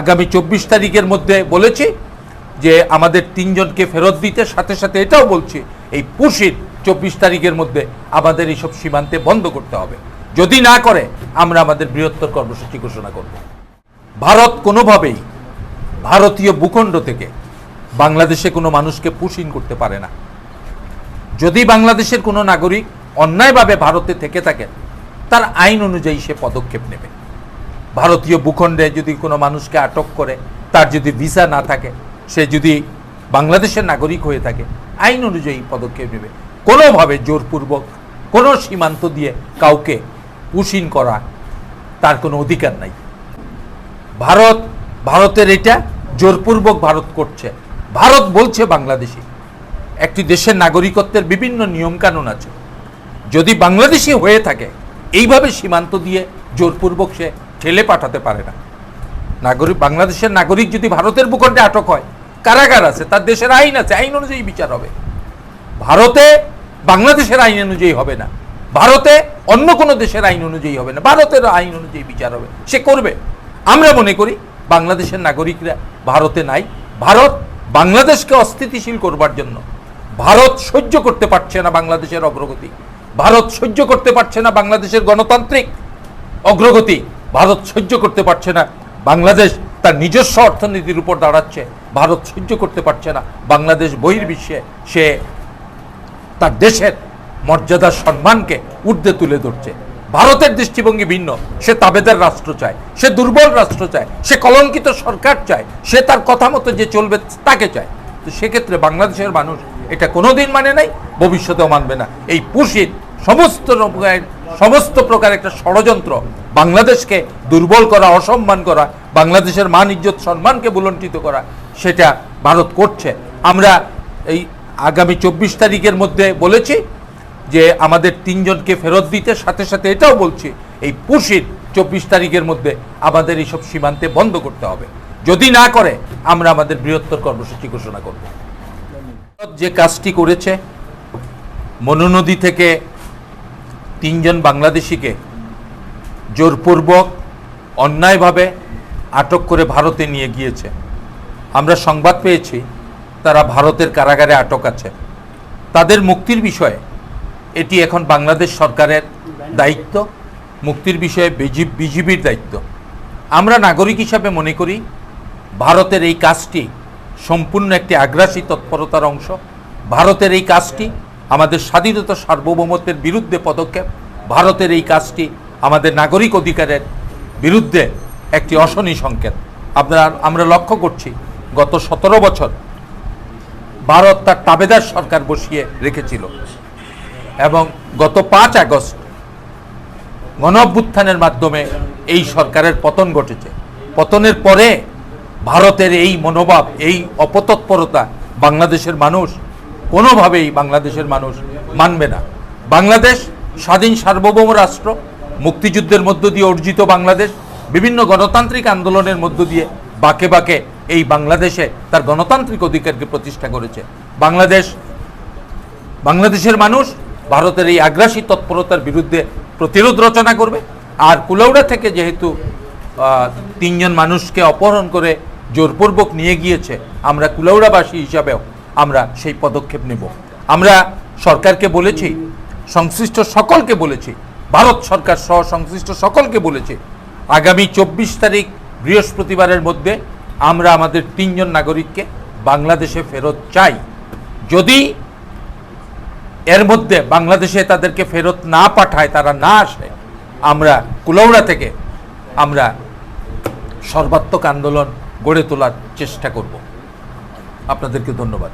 আগামী চব্বিশ তারিখের মধ্যে বলেছি যে আমাদের তিনজনকে ফেরত দিতে, সাথে সাথে এটাও বলছি, এই পুশির চব্বিশ তারিখের মধ্যে আমাদের এইসব সীমান্তে বন্ধ করতে হবে। যদি না করে, আমরা আমাদের বৃহত্তর কর্মসূচি ঘোষণা করব। ভারত কোনোভাবেই ভারতীয় ভূখণ্ড থেকে বাংলাদেশে কোনো মানুষকে পুশিন করতে পারে না। যদি বাংলাদেশের কোনো নাগরিক অন্যায়ভাবে ভারতে থেকে থাকে তার আইন অনুযায়ী সে পদক্ষেপ নেবে। ভারতীয় ভূখণ্ডে যদি কোনো মানুষকে আটক করে, তার যদি ভিসা না থাকে, সে যদি বাংলাদেশের নাগরিক হয়ে থাকে, আইন অনুযায়ী পদক্ষেপ নেবে। কোনোভাবে জোরপূর্বক, কোনো সীমান্ত দিয়ে কাউকে পুশিন করা তার কোনো অধিকার নাই। ভারত, ভারতের এটা জোরপূর্বক ভারত করছে। ভারত বলছে বাংলাদেশি। একটি দেশের নাগরিকত্বের বিভিন্ন নিয়মকানুন আছে। যদি বাংলাদেশি হয়ে থাকে, এইভাবে সীমান্ত দিয়ে জোরপূর্বক সে ঠেলে পাঠাতে পারে না। নাগরিক বাংলাদেশের নাগরিক যদি ভারতের ভূখণ্ডে আটক হয়, কারাগার আছে, তার দেশের আইন আছে, আইন অনুযায়ী বিচার হবে। ভারতে বাংলাদেশের আইন অনুযায়ী হবে না। ভারতে অন্য কোনো দেশের আইন অনুযায়ী হবে না। ভারতের আইন অনুযায়ী বিচার হবে। সে করবে। আমরা মনে করি বাংলাদেশের নাগরিকরা ভারতে নাই। ভারত বাংলাদেশকে অস্থিতিশীল করবার জন্য। ভারত সহ্য করতে পারছে না বাংলাদেশের অগ্রগতি। ভারত সহ্য করতে পারছে না বাংলাদেশের গণতান্ত্রিক অগ্রগতি। ভারত সহ্য করতে পারছে না। বাংলাদেশ তার নিজস্ব অর্থনীতির উপর দাঁড়াচ্ছে। ভারত সহ্য করতে পারছে না। বাংলাদেশ বহির্বিশ্বে সে তার দেশের মর্যাদা, সম্মানকে ঊর্ধ্বে তুলে ধরছে। ভারতের দৃষ্টিভঙ্গি ভিন্ন। সে তাবেদার রাষ্ট্র চায়, সে দুর্বল রাষ্ট্র চায়, সে কলঙ্কিত সরকার চায়, সে তার কথা মতো যে চলবে তাকে চায়। তো সেক্ষেত্রে বাংলাদেশের মানুষ এটা কোনোদিন মানে নাই, ভবিষ্যতেও মানবে না। এই পুশির সমস্ত রকমের সমস্ত প্রকার একটা ষড়যন্ত্র বাংলাদেশকে দুর্বল করা, অসম্মান করা, বাংলাদেশের মান, ইজ্জত, সম্মানকে বুলন্টিত করা, সেটা ভারত করছে। আমরা এই আগামী চব্বিশ তারিখের মধ্যে বলেছি যে আমাদের তিনজনকে ফেরত দিতে, সাথে সাথে এটাও বলছি, এই পুশির চব্বিশ তারিখের মধ্যে আমাদের এইসব সীমান্তে বন্ধ করতে হবে। যদি না করে, আমরা আমাদের বৃহত্তর কর্মসূচি ঘোষণা করব। যে কাজটি করেছে মনোনদী থেকে তিনজন বাংলাদেশিকে জোরপূর্বক, অন্যায়ভাবে আটক করে ভারতে নিয়ে গিয়েছে। আমরা সংবাদ পেয়েছি, তারা ভারতের কারাগারে আটক আছে। তাদের মুক্তির বিষয়ে এটি এখন বাংলাদেশ সরকারের দায়িত্ব, মুক্তির বিষয়ে বিজি- বিজিবির দায়িত্ব। আমরা নাগরিক হিসাবে মনে করি, ভারতের এই কাজটি সম্পূর্ণ একটি আগ্রাসী তৎপরতার অংশ। ভারতের এই কাজটি আমাদের স্বাধীনতা সার্বভৌমত্বের বিরুদ্ধে পদক্ষেপ, ভারতের এই কাজটি আমাদের নাগরিক অধিকারের বিরুদ্ধে একটি অশনি সংকেত। আপনারা, আমরা লক্ষ্য করছি, গত সতেরো বছর ভারত তার তাবেদার সরকার বসিয়ে রেখেছিল এবং গত পাঁচ আগস্ট গণ অভ্যুত্থানের মাধ্যমে এই সরকারের পতন ঘটেছে। পতনের পরে ভারতের এই মনোভাব, এই অপতৎপরতা বাংলাদেশের মানুষ কোনোভাবেই বাংলাদেশের মানুষ মানবে না। বাংলাদেশ স্বাধীন সার্বভৌম রাষ্ট্র, মুক্তিযুদ্ধের মধ্য দিয়ে অর্জিত বাংলাদেশ, বিভিন্ন গণতান্ত্রিক আন্দোলনের মধ্য দিয়ে বাকে বাকে এই বাংলাদেশে তার গণতান্ত্রিক অধিকারকে প্রতিষ্ঠা করেছে। বাংলাদেশ, বাংলাদেশের মানুষ ভারতের এই আগ্রাসী তৎপরতার বিরুদ্ধে প্রতিরোধ রচনা করবে। আর কুলাউড়া থেকে যেহেতু তিনজন মানুষকে অপহরণ করে জোরপূর্বক নিয়ে গিয়েছে, আমরা কুলাউড়াবাসী হিসাবেও আমরা সেই পদক্ষেপ নেব। আমরা সরকারকে বলেছি, সংশ্লিষ্ট সকলকে বলেছি, ভারত সরকার সহ সংশ্লিষ্ট সকলকে বলেছে, আগামী চব্বিশ তারিখ বৃহস্পতিবারের মধ্যে আমরা আমাদের তিনজন নাগরিককে বাংলাদেশে ফেরত চাই। যদি এর মধ্যে বাংলাদেশে তাদেরকে ফেরত না পাঠায়, তারা না আসে, আমরা কুলৌড়া থেকে আমরা সর্বাত্মক আন্দোলন গড়ে তোলার চেষ্টা করব। আপনাদেরকে ধন্যবাদ।